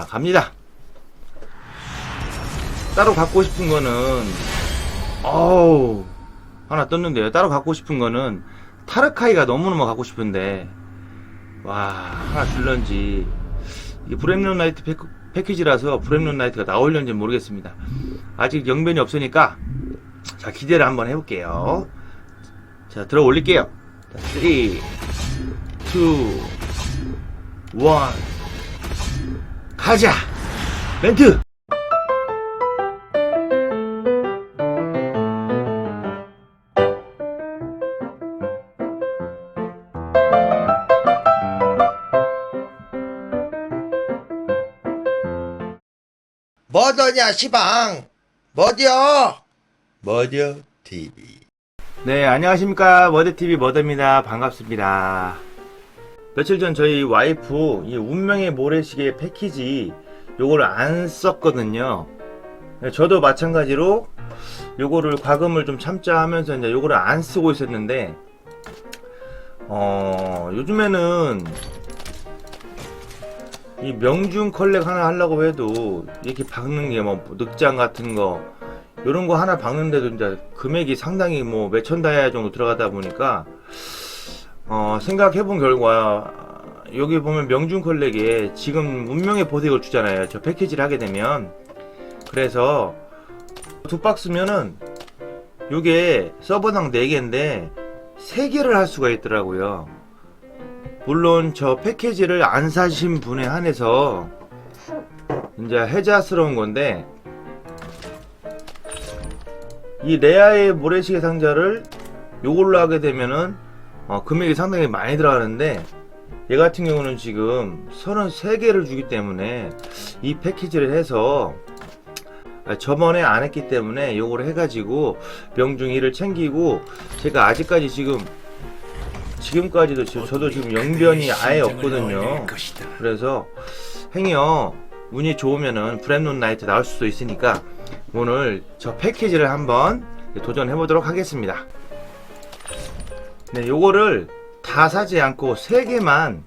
자, 갑니다. 따로 갖고 싶은 거는, 어우, 하나 떴는데요. 따로 갖고 싶은 거는, 타르카이가 너무너무 갖고 싶은데, 와, 하나 줄런지, 이게 브렘론 나이트 패, 패키지라서 브렘론 나이트가 나올는지 모르겠습니다. 아직 영변이 없으니까, 자, 기대를 한번 해볼게요. 자, 들어 올릴게요. 자, 3, 2, 1, 가자! 멘트! 뭐더냐 시방 뭐디어 머더 TV. 네, 안녕하십니까. 머더TV 머더입니다. 반갑습니다. 며칠 전 저희 와이프 이 운명의 모래시계 패키지 요거를 안 썼거든요. 네, 저도 마찬가지로 요거를 과금을 좀 참자 하면서 이제 요거를 안 쓰고 있었는데 어, 요즘에는 이 명중 컬렉 하나 하려고 해도 이렇게 박는 게 뭐 늑장 같은 거 이런 거 하나 박는데도 이제 금액이 상당히 뭐 몇천 다이아 정도 들어가다 보니까 어 생각해 본 결과 여기 보면 명중 컬렉에 지금 운명의 보색을 주잖아요. 저 패키지를 하게 되면. 그래서 두 박스면은 요게 서버당 4개인데 3개를 할 수가 있더라고요. 물론 저 패키지를 안 사신 분에 한해서 이제 해자스러운 건데 이 레아의 모래시계 상자를 요걸로 하게 되면은 어, 금액이 상당히 많이 들어가는데 얘 같은 경우는 지금 33개를 주기 때문에 이 패키지를 해서 아, 저번에 안 했기 때문에 요거를 해가지고 명중이를 챙기고 제가 아직까지 지금 지금까지도 지금 저도 지금 영변이 아예 없거든요 그래서 행여 운이 좋으면은 브렘논 나이트 나올 수도 있으니까 오늘 저 패키지를 한번 도전해 보도록 하겠습니다. 네, 요거를 다 사지 않고 3개만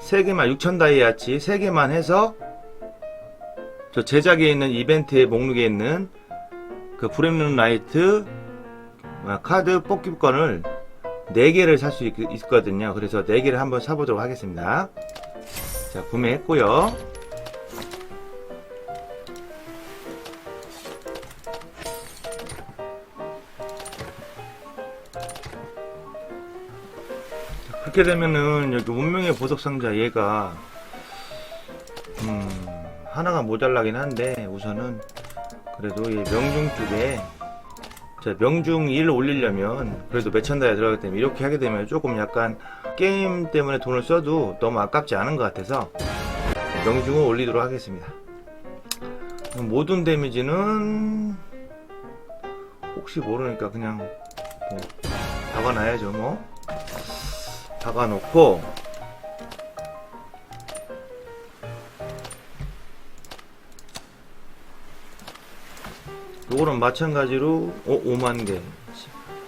3개만 6천 다이아치 3개만 해서 저 제작에 있는 이벤트의 목록에 있는 그 브렘논 나이트 아, 카드 뽑기권을 4개를 살 수 있거든요. 그래서 4개를 한번 사보도록 하겠습니다. 자, 구매했고요. 그렇게 되면은 여기 운명의 보석 상자 얘가 음 하나가 모자라긴 한데 우선은 그래도 이 명중 쪽에 자 명중 1을 올리려면 그래도 몇천 다이아 들어가기 때문에 이렇게 하게 되면 조금 약간 게임 때문에 돈을 써도 너무 아깝지 않은 것 같아서 명중을 올리도록 하겠습니다. 모든 데미지는 혹시 모르니까 그냥 뭐 박아놔야죠 뭐 박아놓고 요거는 마찬가지로 어, 5만 개.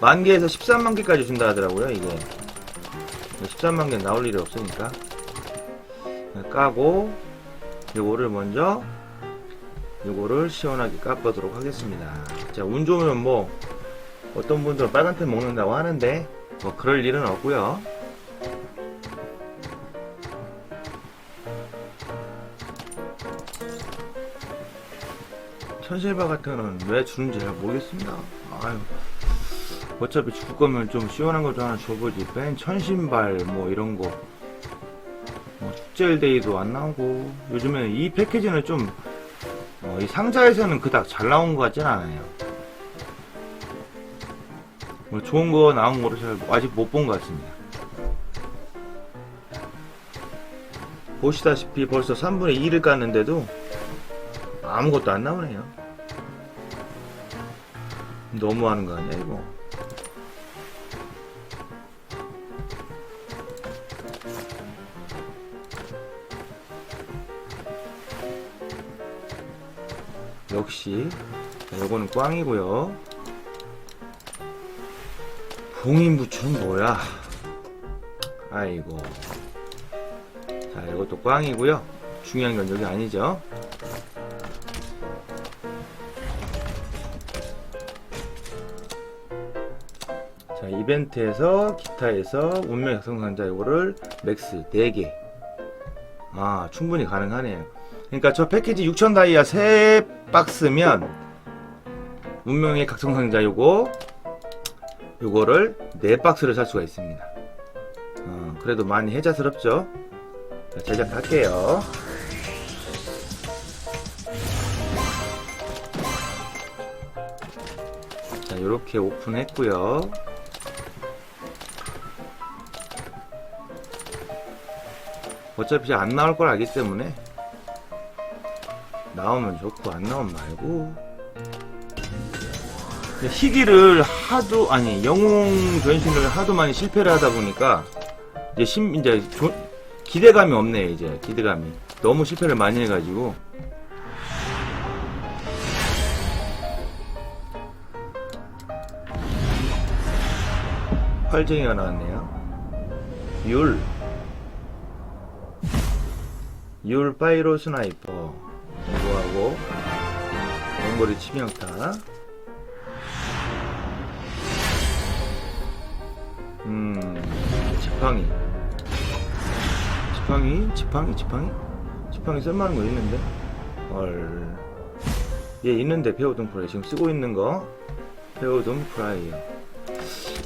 만개에서 13만 개까지 준다 하더라고요 이게. 13만 개 나올 일이 없으니까. 까고 요거를 먼저 요거를 시원하게 깎아도록 하겠습니다. 자 운 좋으면 뭐 어떤 분들은 빨간템 먹는다고 하는데 뭐 그럴 일은 없고요 천실바 같은 왜 주는지 잘 모르겠습니다. 아유, 어차피 줄 거면 좀 시원한 거좀 하나 줘보지. 맨 천신발 뭐 이런 거. 뭐 축제일데이도 안 나오고 요즘에는 이 패키지는 좀 어, 이 상자에서는 그닥 잘 나온 것 같진 않아요. 뭐 좋은 거 나온 거를 잘 아직 못 본 것 같습니다. 보시다시피 벌써 3분의 2를 깠는데도 아무것도 안 나오네요. 너무 하는 거 아니야, 이거? 역시, 자, 요거는 꽝이고요. 봉인부츠는 뭐야? 아이고. 자, 이것도 꽝이고요. 중요한 건 여기 아니죠. 이벤트에서 기타에서 운명 작성상자 요거를 맥스 4개. 아, 충분히 가능하네요. 그러니까 저 패키지 6000 다이아 3박스면 운명의 각성상자 요거 요거를 4박스를 살 수가 있습니다. 어, 그래도 많이 혜자스럽죠? 자, 제작할게요. 자, 요렇게 오픈했고요. 어차피 안 나올 걸 알기 때문에 나오면 좋고 안 나오면 말고. 희귀를 하도 아니 영웅 변신을 하도 많이 실패를 하다 보니까 이제 심 이제 조- 기대감이 없네 이제 기대감이. 너무 실패를 많이 해가지고. 활쟁이가 나왔네요. 율 율 파이로 스나이퍼. 이거하고 원거리 치명타. 음 지팡이. 지팡이? 지팡이 지팡이? 지팡이 쓸만한 거 있는데? 헐. 얘 있는데 페오돈 프라이. 지금 쓰고 있는 거. 페오돈 프라이어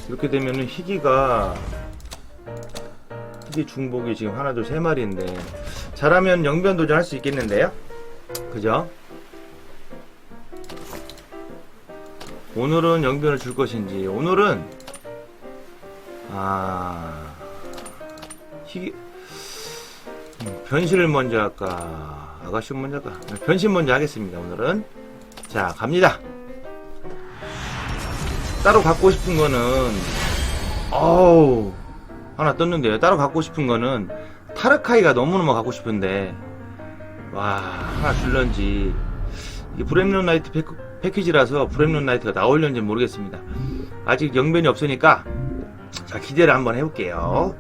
이렇게 되면은 희귀가 희귀 중복이 지금 하나 둘 세 마리인데 잘하면 영변 도전할 수 있겠는데요? 그죠? 오늘은 영변을 줄 것인지 오늘은 아 희귀 음, 변신을 먼저 할까? 아가씨 먼저 할까? 변신 먼저 하겠습니다 오늘은. 자 갑니다. 따로 갖고 싶은 거는 어우 하나 떴는데요. 따로 갖고 싶은 거는 타르카이가 너무너무 갖고 싶은데 와 하나 줄런지. 이게 브렘론 나이트 패, 패키지라서 브렘론 나이트가 나올는지 모르겠습니다. 아직 영변이 없으니까 자 기대를 한번 해볼게요.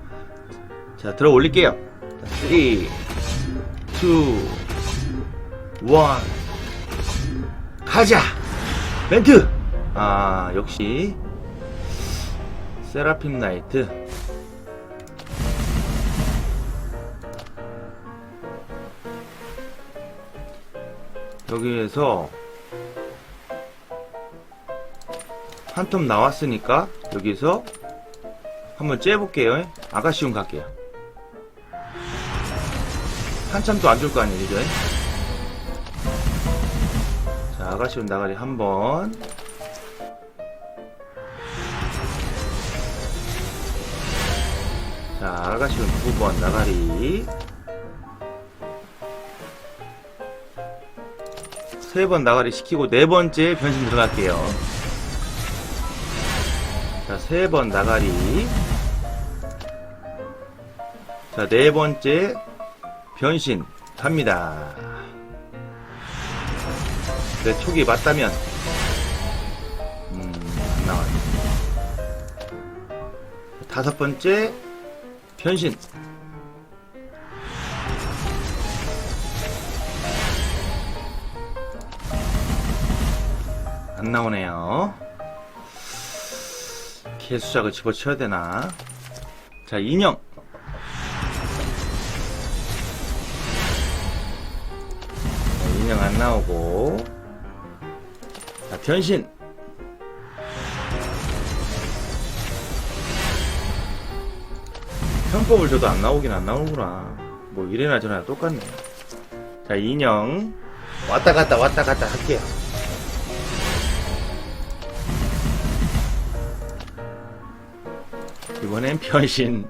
자 들어 올릴게요. 3 2 1 가자! 멘트! 아 역시 세라핌 나이트 여기에서 한텀 나왔으니까 여기서 한번 째볼게요. 아가시움 갈게요. 한참 또 안 줄 거 아니에요 그죠? 자 아가시움 나가리 한번. 자 아가시움 두번 나가리 세 번 나가리 시키고 네 번째 변신 들어갈게요. 자 세 번 나가리. 자 네 번째 변신 갑니다. 내 촉이 맞다면. 음안 나와요 다섯 번째 변신 안 나오네요. 개수작을 집어쳐야 되나? 자 인형. 자, 인형 안 나오고. 자 변신. 편법을 줘도 안 나오긴 안 나오구나. 뭐 이래나 저래나 똑같네 자 인형. 왔다 갔다 왔다 갔다 할게요 이번엔 변신.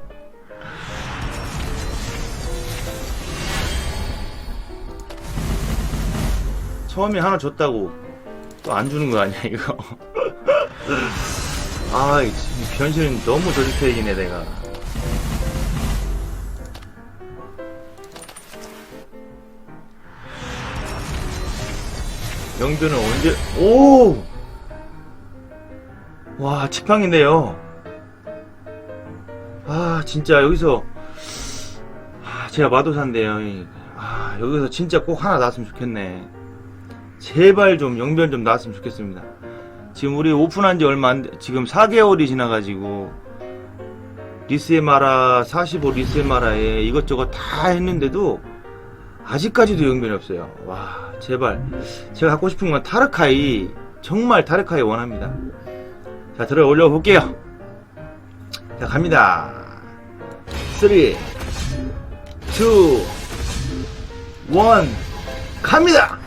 처음에 하나 줬다고 또 안 주는 거 아니야 이거? 아이 변신은 너무 저주택이네 내가. 영변은 언제 오! 와 지팡인데요. 아 진짜 여기서 아 제가 마도사인데요 이- 아 여기서 진짜 꼭 하나 나왔으면 좋겠네. 제발 좀 영변 좀 나왔으면 좋겠습니다. 지금 우리 오픈한 지 얼마 안, 돼- 지금 4개월이 지나가지고, 리스에마라, 45 리스에마라에 이것저것 다 했는데도, 아직까지도 영변이 없어요. 와, 제발. 제가 갖고 싶은 건 타르카이, 정말 타르카이 원합니다. 자, 들어 올려볼게요. 자, 갑니다. 3, 2, 1, 갑니다!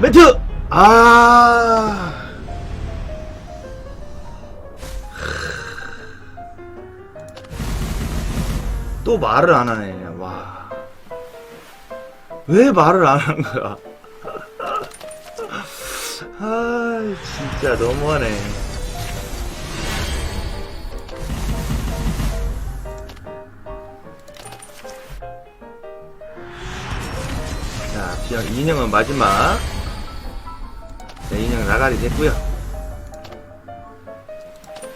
매트! 아. 또 말을 안 하네. 와. 왜 말을 안 하는 거야? 아, 진짜 너무하네. 자, 비영, 인형은 마지막. 자, 인형 나가리 됐고요.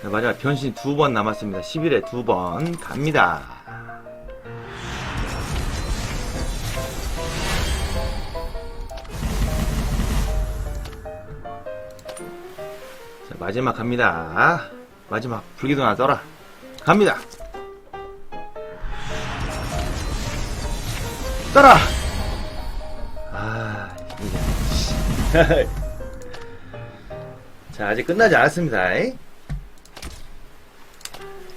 자, 마지막 변신 두 번 남았습니다. 10일에 두 번 갑니다. 자, 마지막 갑니다. 마지막 불기둥 하나 떠라. 갑니다. 떠라! 자, 아직 끝나지 않았습니다. 이.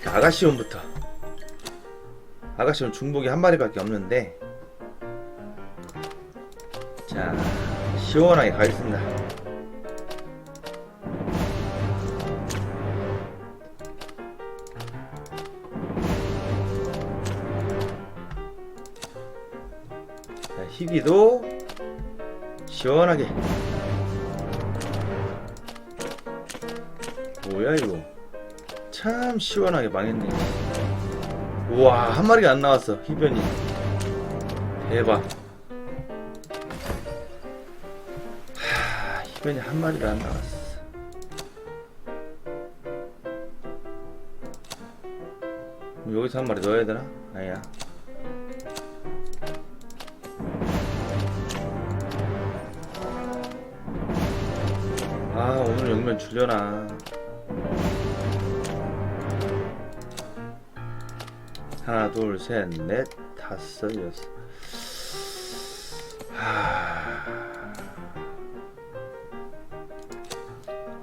자, 아가시온부터. 아가시온 중복이 한 마리밖에 없는데. 자, 시원하게 가겠습니다. 자, 희귀도 시원하게. 뭐야 이거? 참 시원하게 망했네. 우와 한 마리가 안 나왔어 희변이. 대박. 하, 희변이 한 마리도 안 나왔어. 여기서 한 마리 넣어야 되나? 아니야. 오늘 영면 줄려나. 하나 둘 셋 넷 다섯 여섯. 하...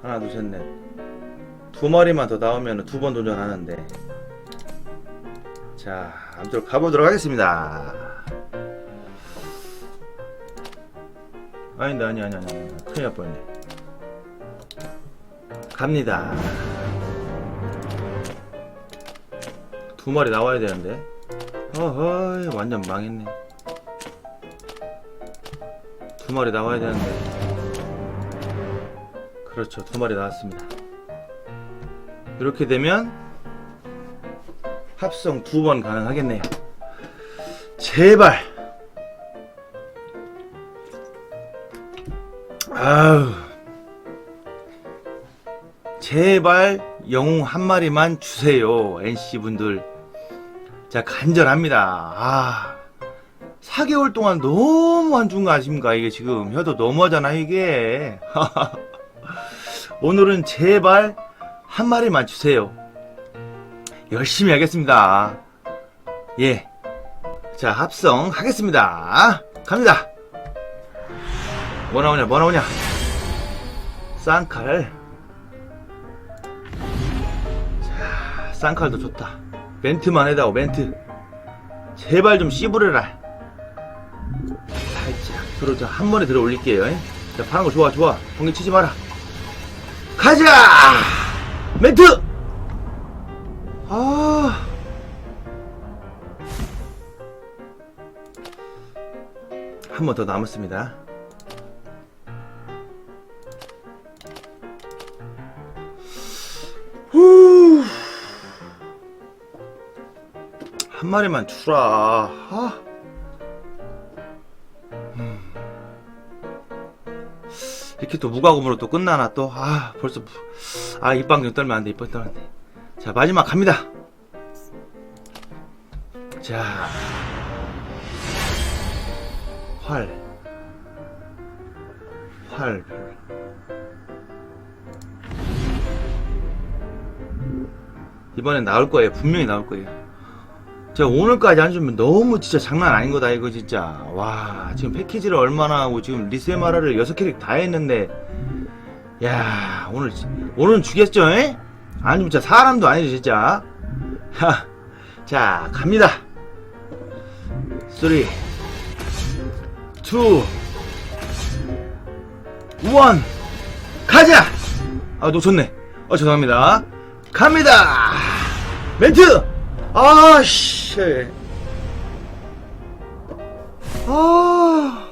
하나 둘 셋 넷. 두 마리만 더 나오면 두 번 도전하는데. 자 아무쪼록 가보도록 하겠습니다. 아닌데 아니 아니 아니 아니. 큰일 날 뻔했네 갑니다. 두 마리 나와야 되는데. 어허이, 완전 망했네. 두 마리 나와야 되는데. 그렇죠. 두 마리 나왔습니다. 이렇게 되면 합성 두 번 가능하겠네요. 제발. 아우. 제발 영웅 한 마리만 주세요. NC분들. 자, 간절합니다. 아. 4개월 동안 너무 안 준 거 아십니까? 이게 지금 혀도 너무하잖아, 이게. 오늘은 제발 한 마리만 주세요. 열심히 하겠습니다. 예. 자, 합성하겠습니다. 갑니다. 뭐 나오냐, 뭐 나오냐. 쌍칼. 쌍칼도 좋다. 멘트만 해다오, 멘트. 제발 좀 씨부려라. 살짝 들어자. 한 번에 들어 올릴게요. 잉? 자, 파란 거 좋아, 좋아. 공기 치지 마라. 가자! 멘트! 아. 한 번 더 남았습니다. 한 마리만 주라. 아. 음. 이렇게 또 무과금으로 또 끝나나 또. 아, 벌써. 아, 입방정 떨면 안 돼, 입방 떨면 안 돼. 자, 마지막 갑니다. 자. 활. 활. 이번엔 나올 거예요. 분명히 나올 거예요. 제가 오늘까지 안 주면 너무 진짜 장난 아닌 거다, 이거 진짜. 와, 지금 패키지를 얼마나 하고 지금 리세마라를 여섯 캐릭 다 했는데. 야, 오늘, 지- 오늘은 주겠죠, 에? 아니, 진짜 사람도 아니죠, 진짜. 하, 자, 갑니다. 3, 2, 1, 가자! 아, 놓쳤네. 어, 죄송합니다. 갑니다! 멘트! 아, 씨. 아,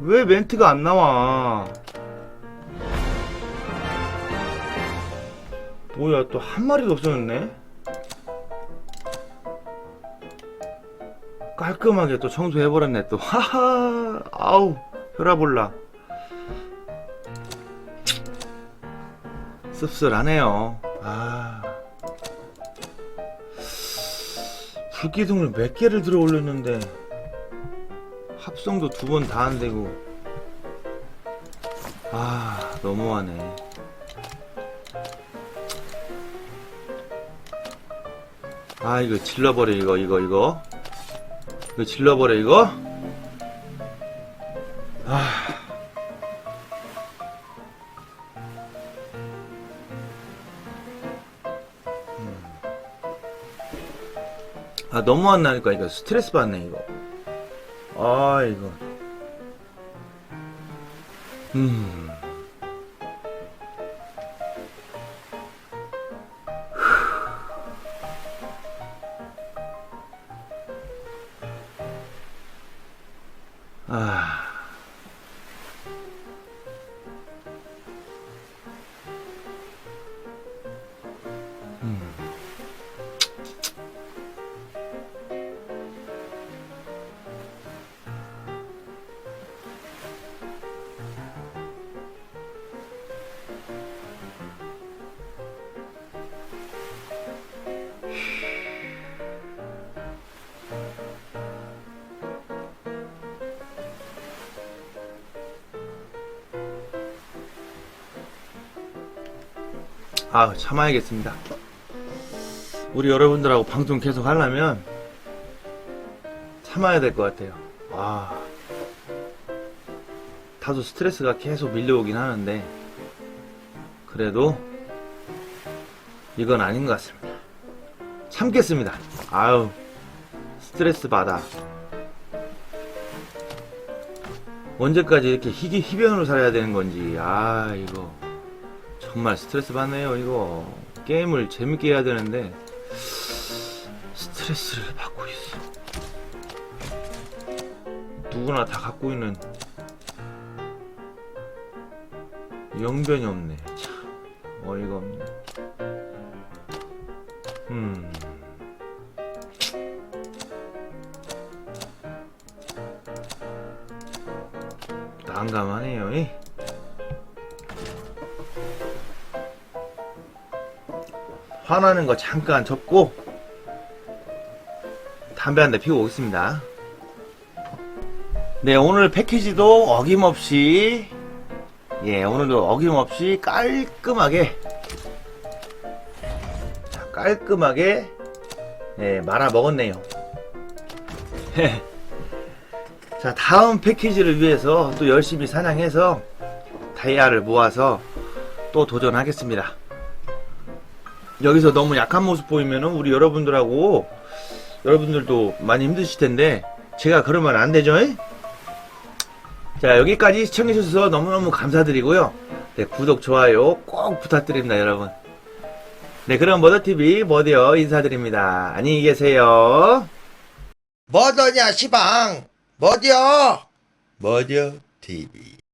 왜 멘트가 안 나와? 뭐야, 또 한 마리도 없어졌네? 깔끔하게 또 청소해버렸네, 또. 하하, 아우, 혈압 올라. 씁쓸하네요. 아. 불기둥을 몇 개를 들어 올렸는데, 합성도 두 번 다 안 되고. 아, 너무하네. 아, 이거 질러버려, 이거, 이거, 이거. 이거 질러버려, 이거. 아. 아 너무 안 나니까 이거 스트레스 받네 이거. 아 이거. 음 아 참아야겠습니다. 우리 여러분들하고 방송 계속 하려면 참아야 될 것 같아요. 아 다소 스트레스가 계속 밀려오긴 하는데 그래도 이건 아닌 것 같습니다. 참겠습니다. 아유 스트레스 받아. 언제까지 이렇게 희귀 희변으로 살아야 되는 건지 아 이거 정말 스트레스 받네요 이거. 게임을 재밌게 해야 되는데 스트레스를 받고 있어. 누구나 다 갖고 있는 영변이 없네. 참 어이가 없네. 음. 난감하네요 이. 화나는 거 잠깐 접고 담배 한 대 피우고 오겠습니다. 네, 오늘 패키지도 어김없이 예, 오늘도 어김없이 깔끔하게 자, 깔끔하게 예, 말아 먹었네요. 자, 다음 패키지를 위해서 또 열심히 사냥해서 다이아를 모아서 또 도전하겠습니다. 여기서 너무 약한 모습 보이면은 우리 여러분들하고 여러분들도 많이 힘드실 텐데 제가 그러면 안 되죠? 잉? 자 여기까지 시청해 주셔서 너무너무 감사드리고요. 네, 구독 좋아요 꼭 부탁드립니다 여러분. 네 그럼 머더TV 머디어 인사드립니다. 안녕히 계세요. 뭐더냐 시방. 뭐디어. 뭐디어 TV